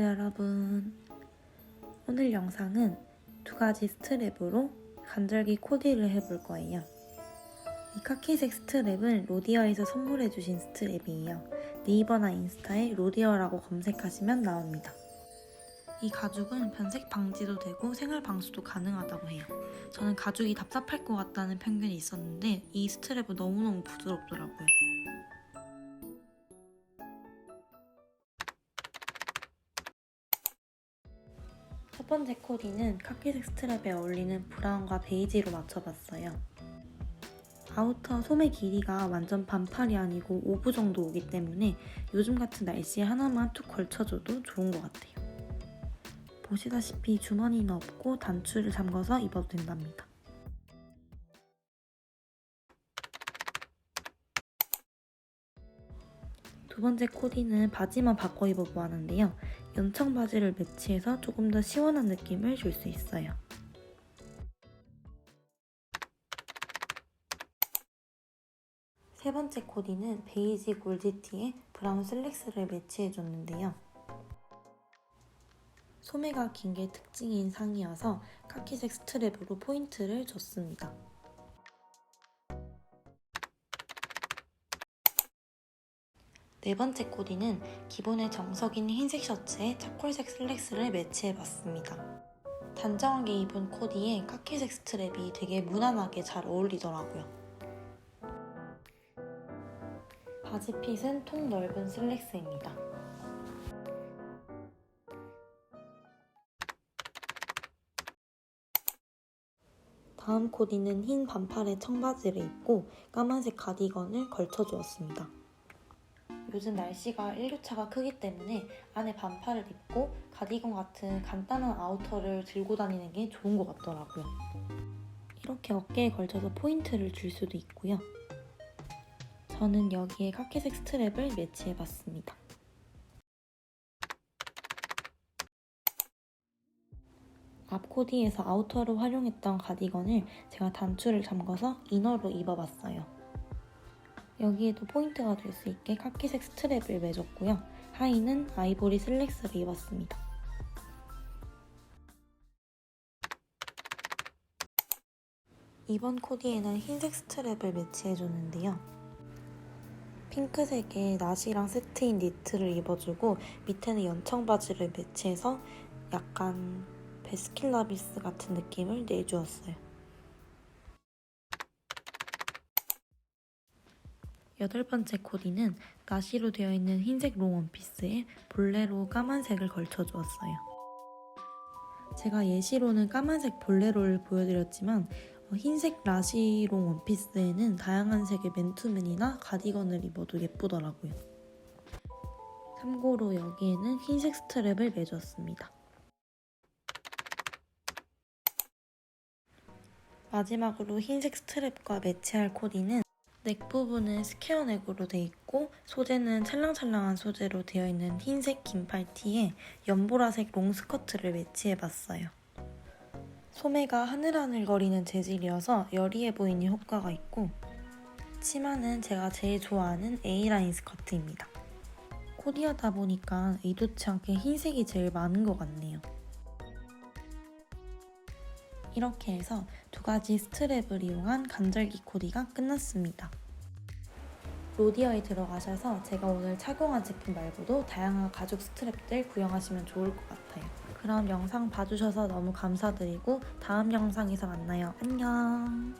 여러분. 오늘 영상은 두 가지 스트랩으로 간절기 코디를 해볼 거예요. 이 카키색 스트랩은 로디어에서 선물해주신 스트랩이에요. 네이버나 인스타에 로디어라고 검색하시면 나옵니다. 이 가죽은 변색 방지도 되고 생활 방수도 가능하다고 해요. 저는 가죽이 답답할 것 같다는 편견이 있었는데 이 스트랩은 너무너무 부드럽더라고요. 첫 번째 코디는 카키색 스트랩에 어울리는 브라운과 베이지로 맞춰봤어요. 아우터 소매 길이가 완전 반팔이 아니고 5부 정도 오기 때문에 요즘 같은 날씨에 하나만 툭 걸쳐줘도 좋은 것 같아요. 보시다시피 주머니는 없고 단추를 잠궈서 입어도 된답니다. 두 번째 코디는 바지만 바꿔 입어보았는데요. 연청 바지를 매치해서 조금 더 시원한 느낌을 줄 수 있어요. 세 번째 코디는 베이지 골지티에 브라운 슬랙스를 매치해줬는데요. 소매가 긴 게 특징인 상이어서 카키색 스트랩으로 포인트를 줬습니다. 네 번째 코디는 기본의 정석인 흰색 셔츠에 차콜색 슬랙스를 매치해봤습니다. 단정하게 입은 코디에 카키색 스트랩이 되게 무난하게 잘 어울리더라고요. 바지 핏은 통 넓은 슬랙스입니다. 다음 코디는 흰 반팔에 청바지를 입고 까만색 가디건을 걸쳐주었습니다. 요즘 날씨가 일교차가 크기 때문에 안에 반팔을 입고 가디건 같은 간단한 아우터를 들고 다니는 게 좋은 것 같더라고요. 이렇게 어깨에 걸쳐서 포인트를 줄 수도 있고요. 저는 여기에 카키색 스트랩을 매치해봤습니다. 앞 코디에서 아우터로 활용했던 가디건을 제가 단추를 잠궈서 이너로 입어봤어요. 여기에도 포인트가 될 수 있게 카키색 스트랩을 매줬고요. 하의는 아이보리 슬랙스를 입었습니다. 이번 코디에는 흰색 스트랩을 매치해줬는데요. 핑크색의 나시랑 세트인 니트를 입어주고 밑에는 연청 바지를 매치해서 약간 베스킨라빈스 같은 느낌을 내주었어요. 여덟 번째 코디는 나시로 되어 있는 흰색 롱 원피스에 볼레로 까만색을 걸쳐 주었어요. 제가 예시로는 까만색 볼레로를 보여드렸지만 어, 흰색 라시롱 원피스에는 다양한 색의 맨투맨이나 가디건을 입어도 예쁘더라고요. 참고로 여기에는 흰색 스트랩을 매줬습니다. 마지막으로 흰색 스트랩과 매치할 코디는 넥 부분은 스퀘어 넥으로 되어 있고 소재는 찰랑찰랑한 소재로 되어 있는 흰색 긴 팔티에 연보라색 롱 스커트를 매치해봤어요. 소매가 하늘하늘거리는 재질이어서 여리해 보이는 효과가 있고 치마는 제가 제일 좋아하는 A라인 스커트입니다. 코디하다 보니까 의도치 않게 흰색이 제일 많은 것 같네요. 이렇게 해서 두 가지 스트랩을 이용한 간절기 코디가 끝났습니다. 로디어에 들어가셔서 제가 오늘 착용한 제품 말고도 다양한 가죽 스트랩들 구경하시면 좋을 것 같아요. 그럼 영상 봐주셔서 너무 감사드리고 다음 영상에서 만나요. 안녕!